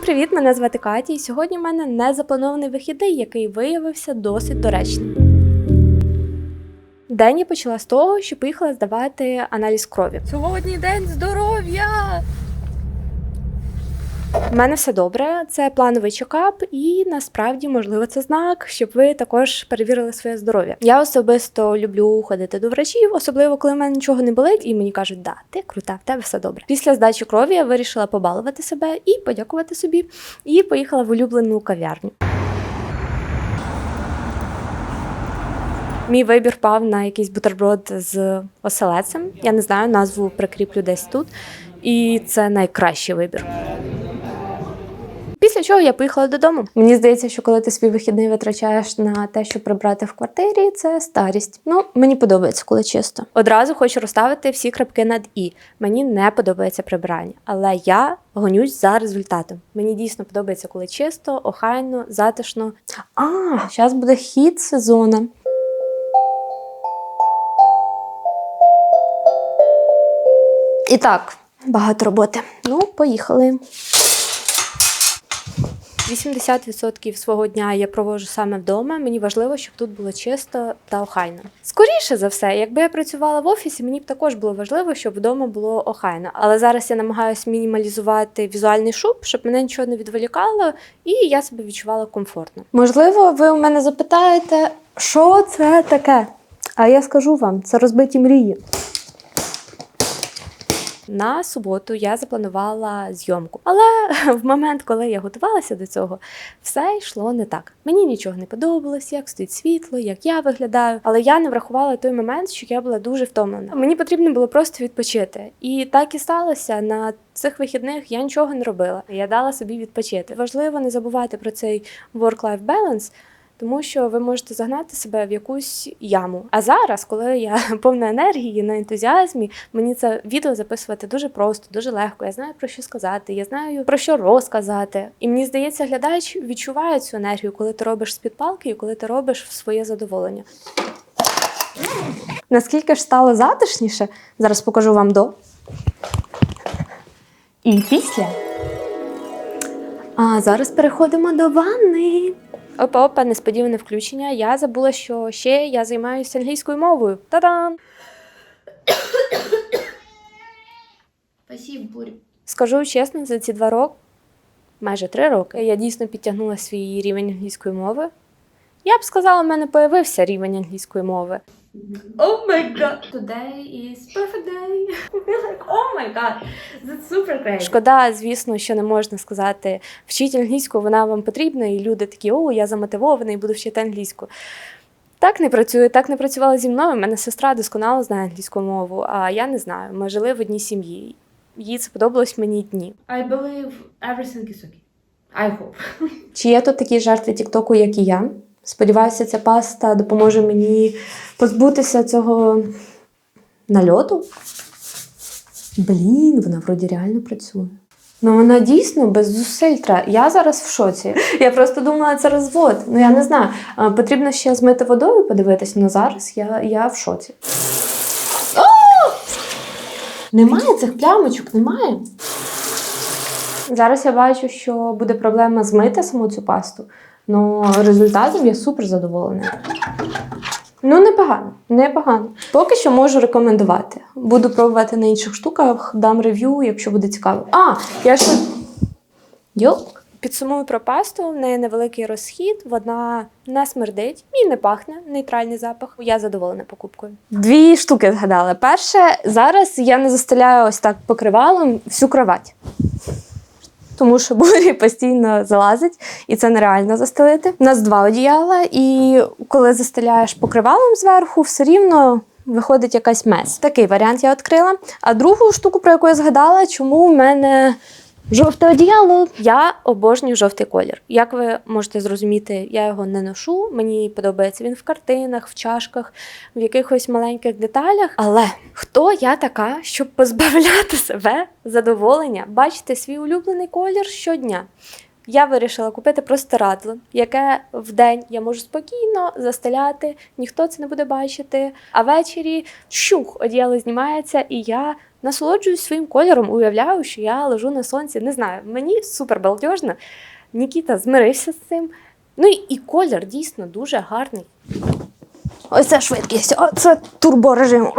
Привіт! Мене звати Катя, і сьогодні в мене незапланований вихідний, який виявився досить доречним. День я почала з того, що поїхала здавати аналіз крові. Сьогодні день здоров'я! У мене все добре, це плановий чекап, і насправді, можливо, це знак, щоб ви також перевірили своє здоров'я. Я особисто люблю ходити до врачів, особливо коли в мене нічого не болить, і мені кажуть, да, ти крута, в тебе все добре. Після здачі крові я вирішила побалувати себе і подякувати собі, і поїхала в улюблену кав'ярню. Мій вибір пав на якийсь бутерброд з оселецем. Я не знаю, назву прикріплю десь тут. І це найкращий вибір. Після чого я поїхала додому. Мені здається, що коли ти свій вихідний витрачаєш на те, щоб прибрати в квартирі, це старість. Ну, мені подобається, коли чисто. Одразу хочу розставити всі крапки над і. Мені не подобається прибирання, але я гонюсь за результатом. Мені дійсно подобається, коли чисто, охайно, затишно. А, зараз буде хід сезону. І так, багато роботи. Ну, поїхали. 80% свого дня я проводжу саме вдома. Мені важливо, щоб тут було чисто та охайно. Скоріше за все, якби я працювала в офісі, мені б також було важливо, щоб вдома було охайно. Але зараз я намагаюся мінімалізувати візуальний шуб, щоб мене нічого не відволікало, і я себе відчувала комфортно. Можливо, ви у мене запитаєте, що це таке? А я скажу вам, це розбиті мрії. На суботу я запланувала зйомку, але в момент, коли я готувалася до цього, все йшло не так. Мені нічого не подобалось, як стоїть світло, як я виглядаю. Але я не врахувала той момент, що я була дуже втомлена. Мені потрібно було просто відпочити. І так і сталося. На цих вихідних я нічого не робила. Я дала собі відпочити. Важливо не забувати про цей work-life balance, тому що ви можете загнати себе в якусь яму. А зараз, коли я повна енергії на ентузіазмі, мені це відео записувати дуже просто, дуже легко. Я знаю про що сказати, я знаю про що розказати. І мені здається, глядач відчуває цю енергію, коли ти робиш з-під палки і коли ти робиш в своє задоволення. Наскільки ж стало затишніше, зараз покажу вам до. І після. А зараз переходимо до ванни. Опа, опа, несподіване включення. Я забула, що ще я займаюся англійською мовою. Та-дам! Спасибо, Бурь. Скажу чесно, за ці два роки, майже три роки, я дійсно підтягнула свій рівень англійської мови. Я б сказала, в мене появився рівень англійської мови. Oh my god. Today is perfect day. Like, oh my god. That's super great. Шкода, звісно, що не можна сказати, вчіть англійську, вона вам потрібна, і люди такі, о, я замотивований, буду вчити англійську. Так не працює, так не працювала зі мною. Мене сестра досконало знає англійську мову, а я не знаю. Ми жили в одній сім'ї. Їй це подобалось мені дні. I believe everything is okay. I hope. Чи є тут такі жертви Тіктоку, як і я? Сподіваюся, ця паста допоможе мені позбутися цього нальоту. Блін, вона вроді реально працює. Ну вона дійсно без зусиль треба. Я зараз в шоці. Я просто думала, це розвод. Ну я не знаю. Потрібно ще змити водою, подивитись, але зараз я, я в шоці. О! Немає цих плямочок, немає. Зараз я бачу, що буде проблема змити саму цю пасту. Ну, результатом я супер задоволена. Ну, непогано, непогано. Поки що можу рекомендувати. Буду пробувати на інших штуках, дам рев'ю, якщо буде цікаво. А, я ще. Йоп. Підсумую про пасту. В неї невеликий розхід, вона не смердить і не пахне, нейтральний запах. Я задоволена покупкою. Дві штуки згадала. Перше, зараз я не застеляю ось так покривалом всю кровать тому що бурі постійно залазить, і це нереально застелити. У нас два одіяла, і коли застеляєш покривалом зверху, все рівно. Виходить якась мес. Такий варіант я відкрила. А другу штуку, про яку я згадала, чому в мене жовте одіяло. Я обожнюю жовтий колір. Як ви можете зрозуміти, я його не ношу. Мені подобається він в картинах, в чашках, в якихось маленьких деталях. Але хто я така, щоб позбавляти себе задоволення, бачити свій улюблений колір щодня? я вирішила купити простирадло, яке в день я можу спокійно застеляти, ніхто це не буде бачити. А ввечері щух, одіяло знімається, і я насолоджуюсь своїм кольором, уявляю, що я лежу на сонці. Не знаю, мені супер балдежно. Нікіта змирився з цим. Ну і, і колір дійсно дуже гарний. Ось це швидкість, оце турборежим.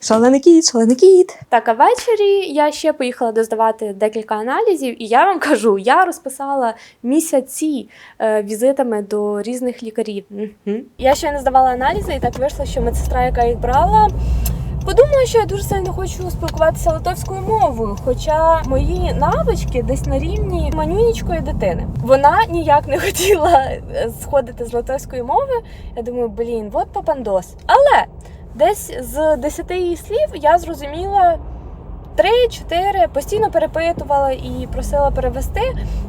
Шалений кіт, шалений кіт. Так, а ввечері я ще поїхала доздавати декілька аналізів, і я вам кажу, я розписала місяці е, візитами до різних лікарів. Мгм. Я ще не здавала аналізи, і так вийшло, що медсестра, яка їх брала, подумала, що я дуже сильно хочу спілкуватися литовською мовою. Хоча мої навички десь на рівні манюнічкої дитини. Вона ніяк не хотіла е, сходити з литовської мови. Я думаю, блін, от папандос. Але десь з 10 її слів я зрозуміла. Три-чотири постійно перепитувала і просила перевести,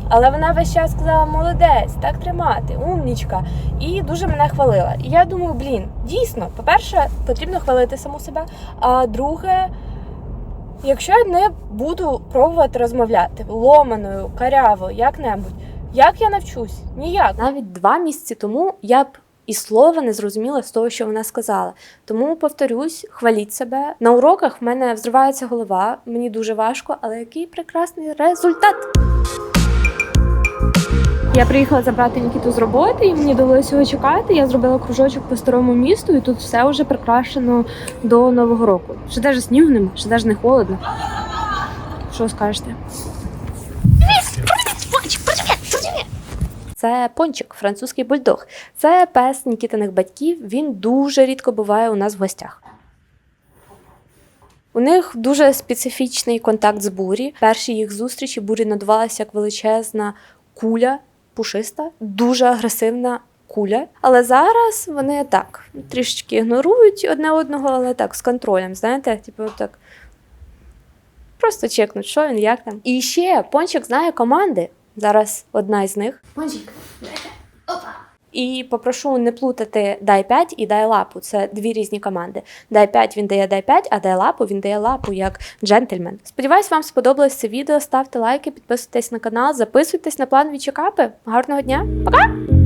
але вона весь час сказала молодець, так тримати, умнічка, і дуже мене хвалила. І я думаю, блін, дійсно, по-перше, потрібно хвалити саму себе. А друге, якщо я не буду пробувати розмовляти ломаною, каряво, як-небудь, як я навчусь? Ніяк. Навіть два місяці тому я б і слова не зрозуміла з того, що вона сказала. Тому повторюсь, хваліть себе. На уроках в мене взривається голова, мені дуже важко, але який прекрасний результат. Я приїхала забрати Нікіту з роботи, і мені довелося його чекати. Я зробила кружочок по старому місту, і тут все вже прикрашено до Нового року. Ще навіть снігу нема, ще навіть не холодно. Що скажете? Це пончик, французький бульдог. Це пес Нікітиних батьків. Він дуже рідко буває у нас в гостях. У них дуже специфічний контакт з бурі. Перші їх зустрічі бурі надувалася як величезна куля, пушиста, дуже агресивна куля. Але зараз вони так трішечки ігнорують одне одного, але так з контролем. Знаєте, типу так. Просто чекнуть, що він, як там. І ще пончик знає команди. Зараз одна із них. Пончик. І попрошу не плутати дай 5 і дай лапу. Це дві різні команди. Дай 5 він дає дай 5, а дай лапу він дає лапу як джентльмен. Сподіваюсь, вам сподобалось це відео. Ставте лайки, підписуйтесь на канал, записуйтесь на планові чекапи. Гарного дня. Пока!